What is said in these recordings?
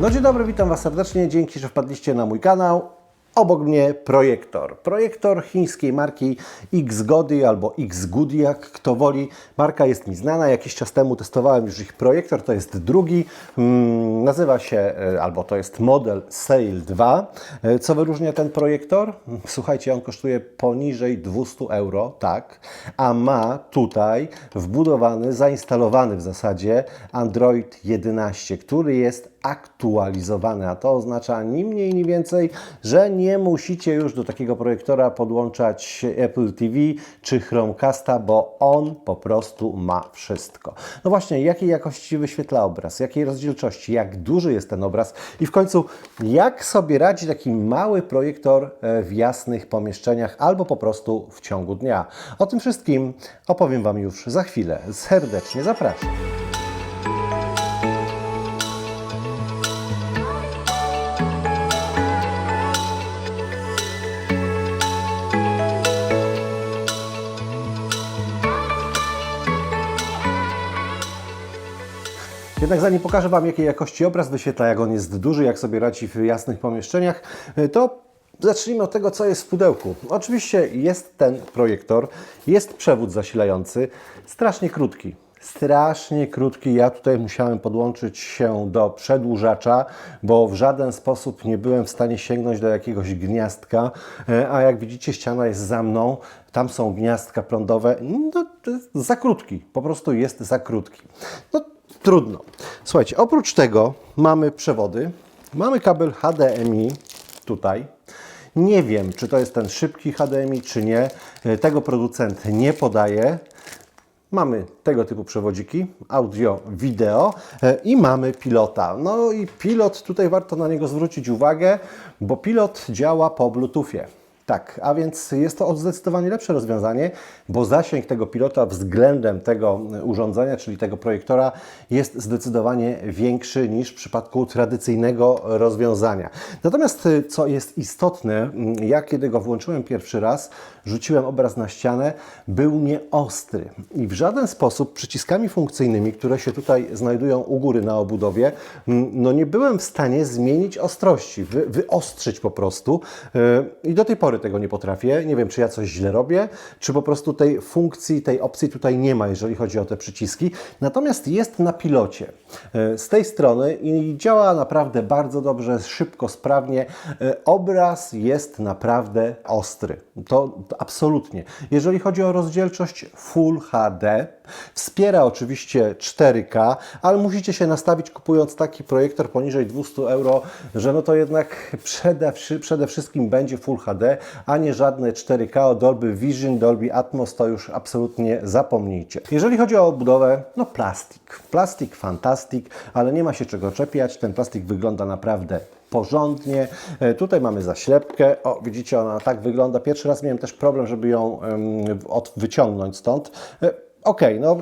No dzień dobry, witam Was serdecznie. Dzięki, że wpadliście na mój kanał. Obok mnie projektor. Projektor chińskiej marki X-Gody albo X-Goody, jak kto woli. Marka jest mi znana. Jakiś czas temu testowałem już ich projektor. To jest drugi. Mm, nazywa się, e, albo to jest model Sail 2. E, Co wyróżnia ten projektor? Słuchajcie, on kosztuje poniżej 200 euro, tak, a ma tutaj wbudowany, zainstalowany w zasadzie Android 11, który jest aktualizowany, a to oznacza ni mniej, ni więcej, że nie musicie już do takiego projektora podłączać Apple TV czy Chromecasta, bo on po prostu ma wszystko. No właśnie, jakiej jakości wyświetla obraz, jakiej rozdzielczości, jak duży jest ten obraz i w końcu jak sobie radzi taki mały projektor e, w jasnych pomieszczeniach albo po prostu w ciągu dnia. O tym wszystkim opowiem Wam już za chwilę. Serdecznie zapraszam. Jednak zanim pokażę Wam, jakiej jakości obraz wyświetla, jak on jest duży, jak sobie radzi w jasnych pomieszczeniach, to zacznijmy od tego, co jest w pudełku. Oczywiście jest ten projektor, jest przewód zasilający, strasznie krótki. Strasznie krótki. Ja tutaj musiałem podłączyć się do przedłużacza, bo w żaden sposób nie byłem w stanie sięgnąć do jakiegoś gniazdka. E, A jak widzicie, ściana jest za mną. Tam są gniazdka prądowe. No, za krótki. Po prostu jest za krótki. No, trudno. Słuchajcie, oprócz tego mamy przewody. Mamy kabel HDMI tutaj. Nie wiem, czy to jest ten szybki HDMI, czy nie. E, Tego producent nie podaje. Mamy tego typu przewodziki, audio, wideo e, i mamy pilota. No i pilot, tutaj warto na niego zwrócić uwagę, bo pilot działa po Bluetoothie. Tak, a więc jest to zdecydowanie lepsze rozwiązanie, bo zasięg tego pilota względem tego urządzenia, czyli tego projektora, jest zdecydowanie większy niż w przypadku tradycyjnego rozwiązania. Natomiast, y, co jest istotne, mm, ja kiedy go włączyłem pierwszy raz, rzuciłem obraz na ścianę, był nieostry i w żaden sposób przyciskami funkcyjnymi, które się tutaj znajdują u góry na obudowie, mm, no nie byłem w stanie zmienić ostrości, wy, wyostrzyć po prostu yy, i do tej pory tego nie potrafię. Nie wiem, czy ja coś źle robię, czy po prostu tej funkcji, tej opcji tutaj nie ma, jeżeli chodzi o te przyciski. Natomiast jest na pilocie yy, z tej strony i działa naprawdę bardzo dobrze, szybko, sprawnie. Yy, Obraz jest naprawdę ostry. To absolutnie. Jeżeli chodzi o rozdzielczość Full HD, wspiera oczywiście 4K, ale musicie się nastawić kupując taki projektor poniżej 200 euro, że no to jednak przede, przede wszystkim będzie Full HD, a nie żadne 4K, Dolby Vision, Dolby Atmos, to już absolutnie zapomnijcie. Jeżeli chodzi o obudowę, no plastik. Plastik fantastik, ale nie ma się czego czepiać, ten plastik wygląda naprawdę porządnie. E, Tutaj mamy zaślepkę. O, widzicie, ona tak wygląda. Pierwszy raz miałem też problem, żeby ją wyciągnąć stąd. Okej, no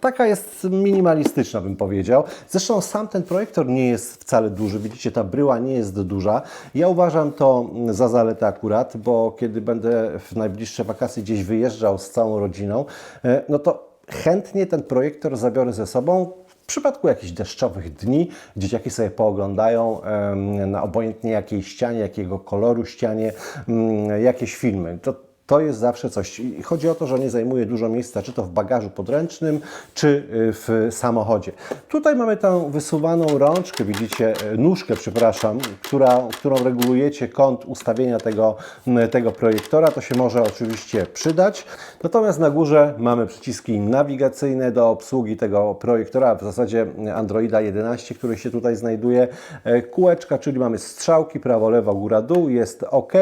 taka jest minimalistyczna, bym powiedział. Zresztą sam ten projektor nie jest wcale duży. Widzicie, ta bryła nie jest duża. Ja uważam to za zaletę akurat, bo kiedy będę w najbliższe wakacje gdzieś wyjeżdżał z całą rodziną, e, no to chętnie ten projektor zabiorę ze sobą. W przypadku jakichś deszczowych dni dzieciaki sobie pooglądają na obojętnie jakiej ścianie, jakiego koloru ścianie, mm, jakieś filmy. To, to jest zawsze coś. I chodzi o to, że nie zajmuje dużo miejsca, czy to w bagażu podręcznym, czy y, w samochodzie. Tutaj mamy tę wysuwaną rączkę, widzicie, y, nóżkę, przepraszam, która, którą regulujecie kąt ustawienia tego, tego projektora. To się może oczywiście przydać. Natomiast na górze mamy przyciski nawigacyjne do obsługi tego projektora, w zasadzie Androida 11, który się tutaj znajduje. E, Kółeczka, czyli mamy strzałki prawo, lewo, góra, dół, jest OK.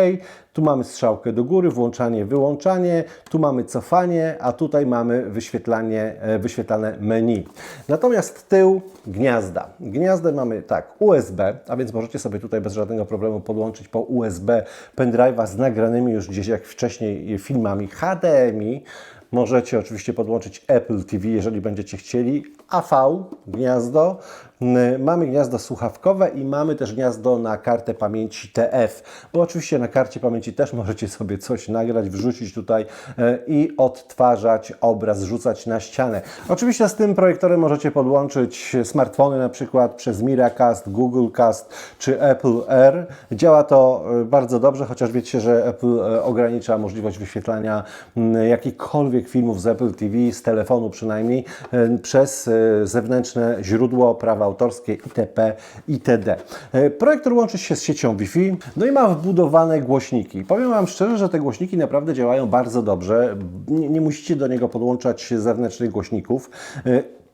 Tu mamy strzałkę do góry, włączanie, wyłączanie, tu mamy cofanie, a tutaj mamy wyświetlanie, e, wyświetlane menu. Natomiast tył gniazda. Gniazdę mamy tak, USB, a więc możecie sobie tutaj bez żadnego problemu podłączyć po USB pendrive'a z nagranymi już gdzieś jak wcześniej filmami HDMI, możecie oczywiście podłączyć Apple TV, jeżeli będziecie chcieli. AV, gniazdo. Mm, Mamy gniazdo słuchawkowe i mamy też gniazdo na kartę pamięci TF, bo oczywiście na karcie pamięci też możecie sobie coś nagrać, wrzucić tutaj e, i odtwarzać obraz, rzucać na ścianę. Oczywiście z tym projektorem możecie podłączyć smartfony na przykład przez Miracast, Google Cast czy Apple Air. Działa to e, bardzo dobrze, chociaż wiecie, że Apple ogranicza możliwość wyświetlania jakichkolwiek filmów z Apple TV, z telefonu przynajmniej, przez zewnętrzne źródło prawa autorskie itp. itd. E, Projektor łączy się z siecią Wi-Fi, no i ma wbudowane głośniki. Powiem Wam szczerze, że te głośniki naprawdę działają bardzo dobrze. Nie, nie musicie do niego podłączać zewnętrznych głośników.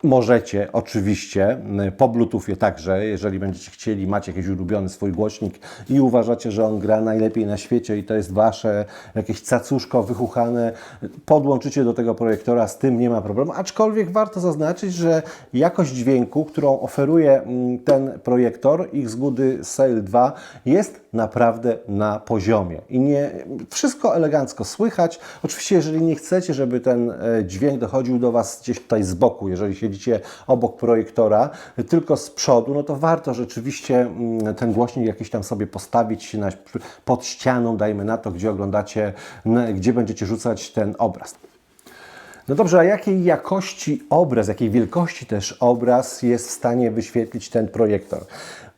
Możecie, oczywiście, po Bluetoothie także, jeżeli będziecie chcieli, macie jakiś ulubiony swój głośnik i uważacie, że on gra najlepiej na świecie i to jest Wasze jakieś cacuszko wychuchane, podłączycie do tego projektora, z tym nie ma problemu, aczkolwiek warto zaznaczyć, że jakość dźwięku, którą oferuje ten projektor Xgoody Sail 2 jest naprawdę na poziomie i nie, wszystko elegancko słychać. Oczywiście, jeżeli nie chcecie, żeby ten e, dźwięk dochodził do Was gdzieś tutaj z boku, jeżeli siedzicie obok projektora, tylko z przodu, no to warto rzeczywiście mm, ten głośnik jakiś tam sobie postawić na, pod ścianą, dajmy na to, gdzie oglądacie, gdzie będziecie rzucać ten obraz. No dobrze, a jakiej jakości obraz, jakiej wielkości też obraz jest w stanie wyświetlić ten projektor?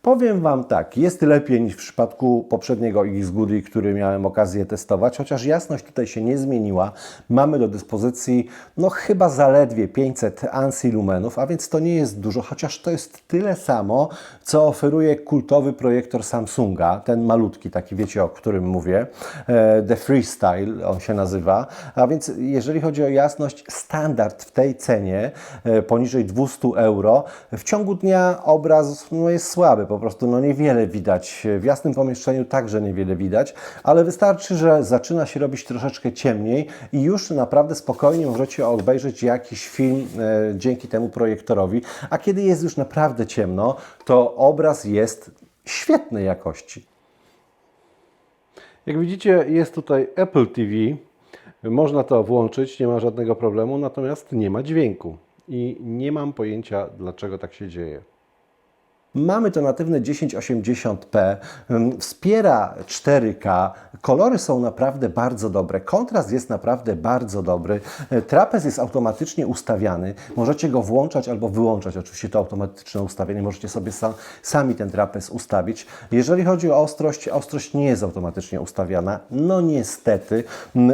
Powiem Wam tak, jest lepiej niż w przypadku poprzedniego Xgoody, który miałem okazję testować, chociaż jasność tutaj się nie zmieniła. Mamy do dyspozycji no chyba zaledwie 500 ANSI lumenów, a więc to nie jest dużo, chociaż to jest tyle samo, co oferuje kultowy projektor Samsunga, ten malutki, taki wiecie o którym mówię, e, The Freestyle on się nazywa, a więc jeżeli chodzi o jasność, standard w tej cenie, e, poniżej 200 euro, w ciągu dnia obraz no, jest słaby, po prostu no, niewiele widać. W jasnym pomieszczeniu także niewiele widać, ale wystarczy, że zaczyna się robić troszeczkę ciemniej i już naprawdę spokojnie możecie obejrzeć jakiś film e, dzięki temu projektorowi, a kiedy jest już naprawdę ciemno, to obraz jest świetnej jakości. Jak widzicie, jest tutaj Apple TV. Można to włączyć, nie ma żadnego problemu, natomiast nie ma dźwięku. I nie mam pojęcia, dlaczego tak się dzieje. Mamy to natywne 1080p, ym, wspiera 4K, kolory są naprawdę bardzo dobre, kontrast jest naprawdę bardzo dobry, e, trapez jest automatycznie ustawiany, możecie go włączać albo wyłączać, oczywiście to automatyczne ustawienie, możecie sobie sam, sami ten trapez ustawić. Jeżeli chodzi o ostrość, ostrość nie jest automatycznie ustawiana, no niestety,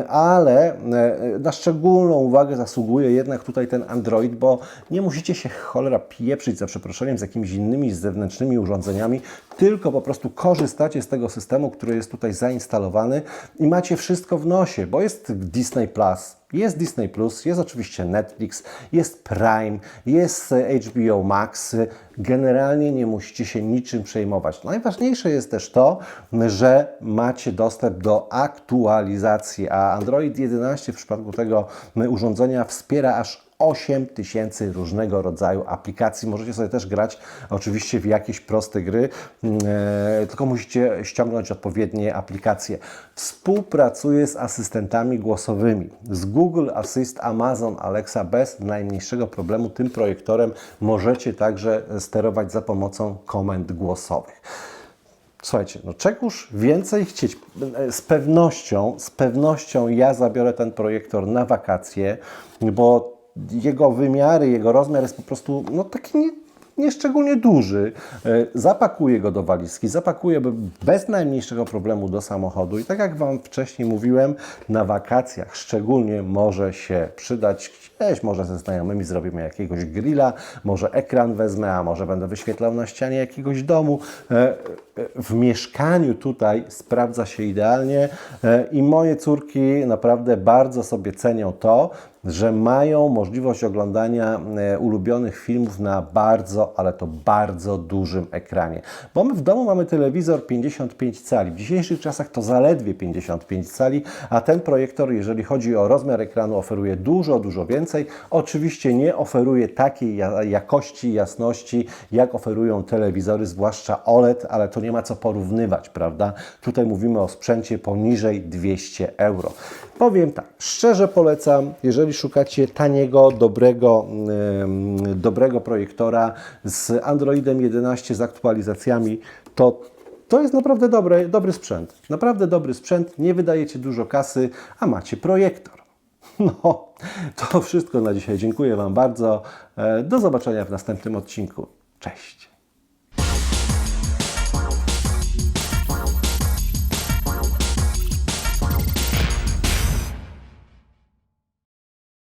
ale e, na szczególną uwagę zasługuje jednak tutaj ten Android, bo nie musicie się cholera pieprzyć za przeproszeniem z jakimiś innymi zewnętrznymi urządzeniami, tylko po prostu korzystacie z tego systemu, który jest tutaj zainstalowany i macie wszystko w nosie, bo jest Disney Plus, jest Disney Plus, jest oczywiście Netflix, jest Prime, jest e, HBO Max. Generalnie nie musicie się niczym przejmować. Najważniejsze jest też to, że macie dostęp do aktualizacji, a Android 11 w przypadku tego urządzenia wspiera aż 8 tysięcy różnego rodzaju aplikacji. Możecie sobie też grać oczywiście w jakieś proste gry, e, tylko musicie ściągnąć odpowiednie aplikacje. Współpracuje z asystentami głosowymi, z Google Assist, Amazon Alexa bez najmniejszego problemu. Tym projektorem możecie także sterować za pomocą komend głosowych. Słuchajcie, no czegoż więcej chcieć? Z pewnością, z pewnością ja zabiorę ten projektor na wakacje, bo jego wymiary, jego rozmiar jest po prostu no, taki nie, nieszczególnie duży. E, Zapakuję go do walizki, zapakuję be- bez najmniejszego problemu do samochodu i tak jak Wam wcześniej mówiłem, na wakacjach szczególnie może się przydać gdzieś, może ze znajomymi zrobimy jakiegoś grilla, może ekran wezmę, a może będę wyświetlał na ścianie jakiegoś domu. E, e, W mieszkaniu tutaj sprawdza się idealnie i moje córki naprawdę bardzo sobie cenią to, że mają możliwość oglądania ulubionych filmów na bardzo, ale to bardzo dużym ekranie. Bo my w domu mamy telewizor 55 cali. W dzisiejszych czasach to zaledwie 55 cali, a ten projektor, jeżeli chodzi o rozmiar ekranu, oferuje dużo, dużo więcej. Oczywiście nie oferuje takiej ja- jakości, jasności, jak oferują telewizory, zwłaszcza OLED, ale to nie ma co porównywać, prawda? Tutaj mówimy o sprzęcie poniżej 200 euro. Powiem tak, szczerze polecam, jeżeli szukacie taniego, dobrego, em, dobrego projektora z Androidem 11 z aktualizacjami, to to jest naprawdę dobry, dobry sprzęt. Naprawdę dobry sprzęt, nie wydajecie dużo kasy, a macie projektor. No, to wszystko na dzisiaj. Dziękuję Wam bardzo. E, Do zobaczenia w następnym odcinku. Cześć.